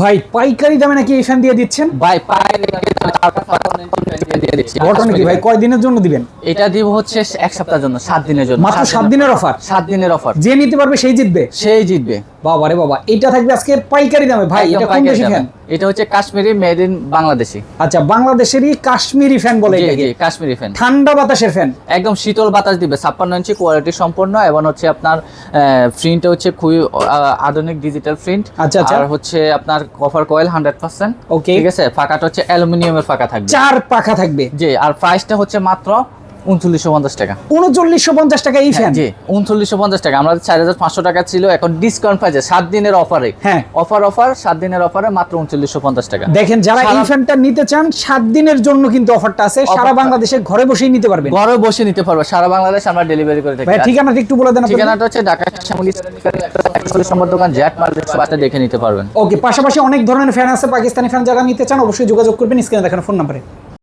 ভাই পাইকারি দামে নাকি এই ফ্যান দিয়ে দিচ্ছেন? ভাই পাইকারি ঘটনা কি ভাই কয় দিনের জন্য দিবেন? এটা দিব হচ্ছে এক সপ্তাহের জন্য সাত দিনের জন্য। মাত্র সাত দিনের অফার সাত দিনের অফার যে নিতে পারবে সেই জিতবে? সেই জিতবে। বাবা রে বাবা এটা থাকবে আজকে পাইকারি দামে ভাই এটা কোন দেশি ফ্যান এটা হচ্ছে কাশ্মীরি মেড ইন বাংলাদেশি। আচ্ছা বাংলাদেশেরই কাশ্মীরি ফ্যান বলে এটাকে। জি কাশ্মীরি ফ্যান ঠান্ডা বাতাসের ফ্যান একদম শীতল বাতাস দিবে ছাপ্পান্ন ইঞ্চি কোয়ালিটি সম্পন্ন এবং হচ্ছে আপনার প্রিন্ট হচ্ছে খুবই আধুনিক ডিজিটাল প্রিন্ট আচ্ছা, আচ্ছা। আর হচ্ছে আপনার cover coil hundred percent Okay. ঠিক আছে? ফাঁকাটা হচ্ছে অ্যালুমিনিয়ামের ফাঁকা থাকবে। চার পাখা থাকবে। জি আর প্রাইসটা হচ্ছে মাত্র উনচল্লিশশো পঞ্চাশ টাকা। উনচল্লিশশো পঞ্চাশ টাকা এই ফ্যান জি উনচল্লিশশো পঞ্চাশ টাকা। আমরা চার হাজার পাঁচশো টাকা ছিল এখন ডিসকাউন্ট পাইছে সাত দিনের অফারে হ্যাঁ। অফার অফার সাত দিনের অফারে মাত্র উনচল্লিশশো পঞ্চাশ টাকা। দেখেন যারা এই ফ্যানটা নিতে চান সাত দিনের জন্য কিন্তু অফারটা আছে। সারা বাংলাদেশে ঘরে বসেই নিতে পারবেন। ঘরে বসে নিতে পারবে। সারা বাংলাদেশ আমরা ডেলিভারি করে থাকি। ভাই ঠিকানাটা একটু বলে দেন ঠিকানাটা হচ্ছে ঢাকা শ্যামলী একচল্লিশ দোকান জ্যাট মার্কেট বাসটা দেখে নিতে পারবেন। ওকে পাশাপাশি অনেক ধরনের ফ্যান আছে। পাকিস্তানি ফ্যান যারা নিতে চান অবশ্যই যোগাযোগ করবেন। স্ক্রিনে দেখানো ফোন নাম্বারে